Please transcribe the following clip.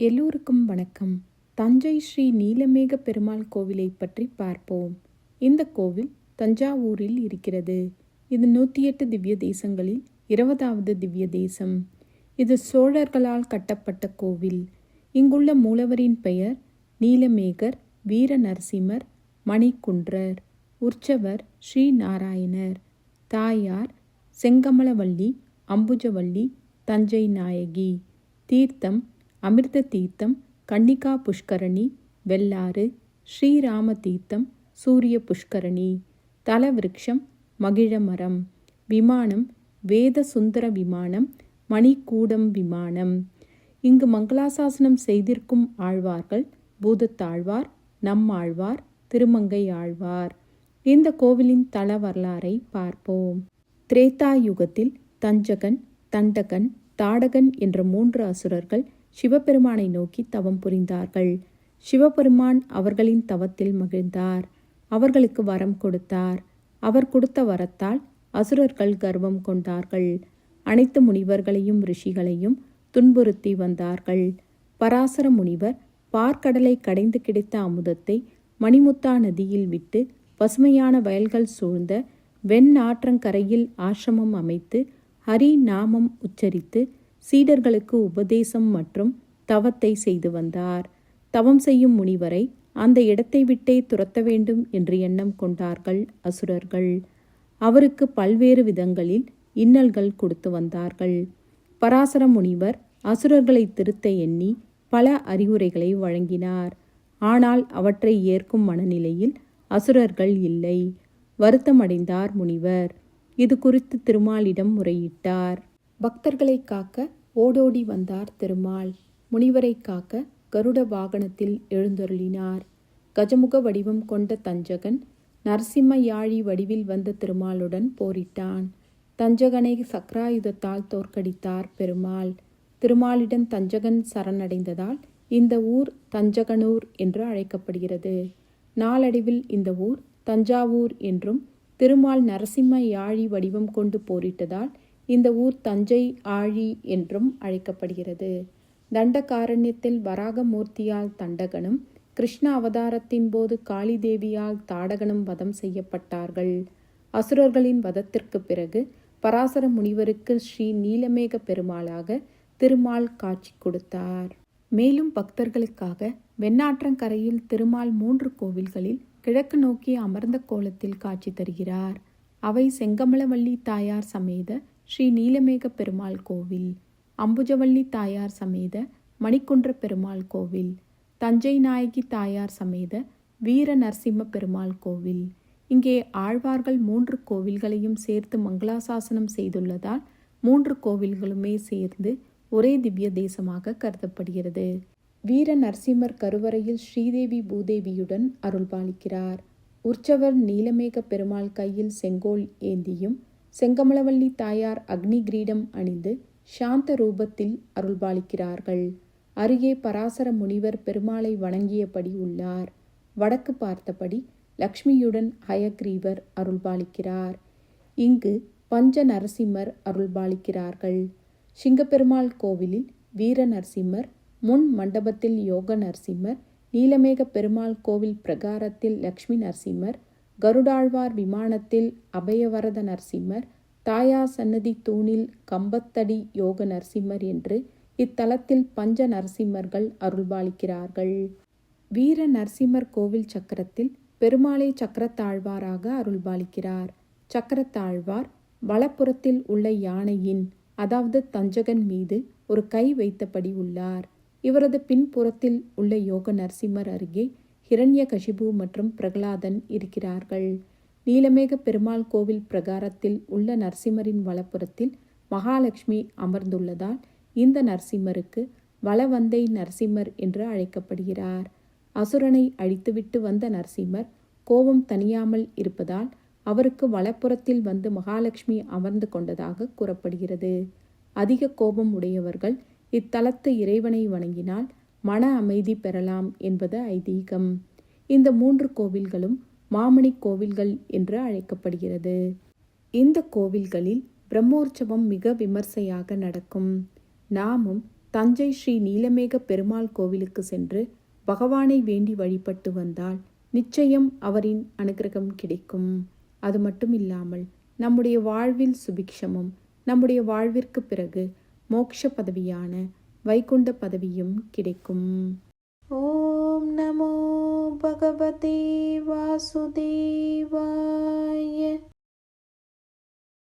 எல்லோருக்கும் வணக்கம். தஞ்சை ஸ்ரீ நீலமேக பெருமாள் கோவிலை பற்றி பார்ப்போம். இந்த கோவில் தஞ்சாவூரில் இருக்கிறது. இது நூற்றி எட்டு திவ்ய தேசங்களில் இருபதாவது திவ்ய தேசம். இது சோழர்களால் கட்டப்பட்ட கோவில். இங்குள்ள மூலவரின் பெயர் நீலமேகர் வீர நரசிம்மர் மணிக்குன்றர் உற்சவர் ஸ்ரீ நாராயணர் தாயார் செங்கமலவள்ளி அம்புஜவள்ளி தஞ்சை நாயகி தீர்த்தம் அமிர்த தீர்த்தம் கன்னிகா புஷ்கரணி வெள்ளாறு ஸ்ரீராம தீர்த்தம் சூரிய புஷ்கரணி தலவிருட்சம் மகிழமரம் விமானம் வேத சுந்தர விமானம் மணிக்கூடம் விமானம். இங்கு மங்களாசாசனம் செய்திருக்கும் ஆழ்வார்கள் பூதத்தாழ்வார் நம்மாழ்வார் திருமங்கை ஆழ்வார் இந்த கோவிலின் தல வரலாறை பார்ப்போம். திரேதா யுகத்தில் தஞ்சகன் தண்டகன் தாடகன் என்ற மூன்று அசுரர்கள் சிவபெருமானை நோக்கி தவம் புரிந்தார்கள். சிவபெருமான் அவர்களின் தவத்தில் மகிழ்ந்தார். அவர்களுக்கு வரம் கொடுத்தார். அவர் கொடுத்த வரத்தால் அசுரர்கள் கர்வம் கொண்டார்கள். அனைத்து முனிவர்களையும் ரிஷிகளையும் துன்புறுத்தி வந்தார்கள். பராசர முனிவர் பார்க்கடலை கடைந்து கிடைத்த அமுதத்தை மணிமுத்தா நதியில் விட்டு பசுமையான வயல்கள் சூழ்ந்த வெண் ஆற்றங்கரையில் ஆசிரமம் அமைத்து ஹரி நாமம் உச்சரித்து சீடர்களுக்கு உபதேசம் மற்றும் தவத்தை செய்து வந்தார். தவம் செய்யும் முனிவரை அந்த இடத்தை விட்டே துரத்த வேண்டும் என்று எண்ணம் கொண்டார்கள் அசுரர்கள். அவருக்கு பல்வேறு விதங்களில் இன்னல்கள் கொடுத்து வந்தார்கள். பராசர முனிவர் அசுரர்களை திருத்த எண்ணி பல அறிவுரைகளை வழங்கினார். ஆனால் அவற்றை ஏற்கும் மனநிலையில் அசுரர்கள் இல்லை. வருத்தமடைந்தார் முனிவர். இது குறித்து திருமாலிடம் முறையிட்டார். பக்தர்களை காக்க ஓடோடி வந்தார் திருமால். முனிவரை காக்க கருட வாகனத்தில் எழுந்தருளினார். கஜமுக வடிவம் கொண்ட தஞ்சகன் நரசிம்ம யாழி வடிவில் வந்த திருமாலுடன் போரிட்டான். தஞ்சகனை சக்ராயுதத்தால் தோற்கடித்தார் பெருமாள். திருமாலிடம் தஞ்சகன் சரணடைந்ததால் இந்த ஊர் தஞ்சகனூர் என்று அழைக்கப்படுகிறது. நாளடைவில் இந்த ஊர் தஞ்சாவூர் என்றும் திருமால் நரசிம்ம யாழி வடிவம் கொண்டு போரிட்டதால் இந்த ஊர் தஞ்சை ஆழி என்றும் அழைக்கப்படுகிறது. தண்டகாரண்யத்தில் வராகமூர்த்தியால் தண்டகனும் கிருஷ்ண அவதாரத்தின் போது காளி தேவியால் தாடகனும் வதம் செய்யப்பட்டார்கள். அசுரர்களின் வதத்திற்கு பிறகு பராசர முனிவருக்கு ஸ்ரீ நீலமேக பெருமாளாக திருமால் காட்சி கொடுத்தார். மேலும் பக்தர்களுக்காக வெண்ணாற்றங்கரையில் திருமால் மூன்று கோவில்களில் கிழக்கு நோக்கி அமர்ந்த கோலத்தில் காட்சி தருகிறார். அவை செங்கமலவள்ளி தாயார் சமேத ஸ்ரீ நீலமேக பெருமாள் கோவில் அம்புஜவள்ளி தாயார் சமேத மணிக்குன்ற பெருமாள் கோவில் தஞ்சை நாயகி தாயார் சமேத வீர நரசிம்ம பெருமாள் கோவில். இங்கே ஆழ்வார்கள் மூன்று கோவில்களையும் சேர்த்து மங்களாசாசனம் செய்துள்ளதால் மூன்று கோவில்களுமே சேர்ந்து ஒரே திவ்ய தேசமாக கருதப்படுகிறது. வீர நரசிம்மர் கருவறையில் ஸ்ரீதேவி பூதேவியுடன் அருள்பாலிக்கிறார். உற்சவர் நீலமேக பெருமாள் கையில் செங்கோல் ஏந்தியும் செங்கமலவல்லி தாயார் அக்னி கிரீடம் அணிந்து சாந்த ரூபத்தில் அருள்பாலிக்கிறார்கள். அருகே பராசர முனிவர் பெருமாளை வணங்கியபடி உள்ளார். வடக்கு பார்த்தபடி லக்ஷ்மியுடன் ஹயக்ரீவர் அருள்பாலிக்கிறார். இங்கு பஞ்ச நரசிம்மர் அருள்பாலிக்கிறார்கள். சிங்கப்பெருமாள் கோவிலில் வீர நரசிம்மர் முன் மண்டபத்தில் யோக நரசிம்மர் நீலமேக பெருமாள் கோவில் பிரகாரத்தில் லக்ஷ்மி நரசிம்மர் கருடாழ்வார் விமானத்தில் அபயவரத நரசிம்மர் தாயா சன்னதி தூணில் கம்பத்தடி யோக நரசிம்மர் என்று இத்தலத்தில் பஞ்ச நரசிம்மர்கள் அருள்பாலிக்கிறார்கள். வீர நரசிம்மர் கோவில் சக்கரத்தில் பெருமாளை சக்கரத்தாழ்வாராக அருள்பாலிக்கிறார். சக்கரத்தாழ்வார் வலப்புறத்தில் உள்ள யானையின் அதாவது தஞ்சகன் மீது ஒரு கை வைத்தபடி உள்ளார். இவரது பின்புறத்தில் உள்ள யோக நரசிம்மர் அருகே ஹிரண்ய கஷிபு மற்றும் பிரகலாதன் இருக்கிறார்கள். நீலமேக பெருமாள் கோவில் பிரகாரத்தில் உள்ள நரசிம்மரின் வலப்புறத்தில் மகாலட்சுமி அமர்ந்துள்ளதால் இந்த நரசிம்மருக்கு வலவந்தை நரசிம்மர் என்று அழைக்கப்படுகிறார். அசுரனை அழித்துவிட்டு வந்த நரசிம்மர் கோபம் தனியாமல் இருப்பதால் அவருக்கு வலப்புறத்தில் வந்து மகாலட்சுமி அமர்ந்து கொண்டதாக கூறப்படுகிறது. அதிக கோபம் உடையவர்கள் இத்தலத்து இறைவனை வணங்கினால் மன அமைதி பெறலாம் என்பது ஐதீகம். இந்த மூன்று கோவில்களும் மாமணி கோவில்கள் என்று அழைக்கப்படுகிறது. இந்த கோவில்களில் பிரம்மோற்சவம் மிக விமர்சையாக நடக்கும். நாமும் தஞ்சை ஸ்ரீ நீலமேக பெருமாள் கோவிலுக்கு சென்று பகவானை வேண்டி வழிபட்டு வந்தால் நிச்சயம் அவரின் அனுகிரகம் கிடைக்கும். அது மட்டும் இல்லாமல் நம்முடைய வாழ்வில் சுபிக்ஷமும் நம்முடைய வாழ்விற்கு பிறகு மோட்ச பதவியான வைகுண்ட பதவியும் கிடைக்கும். ஓம் நமோ பகவதே வாசுதேவாய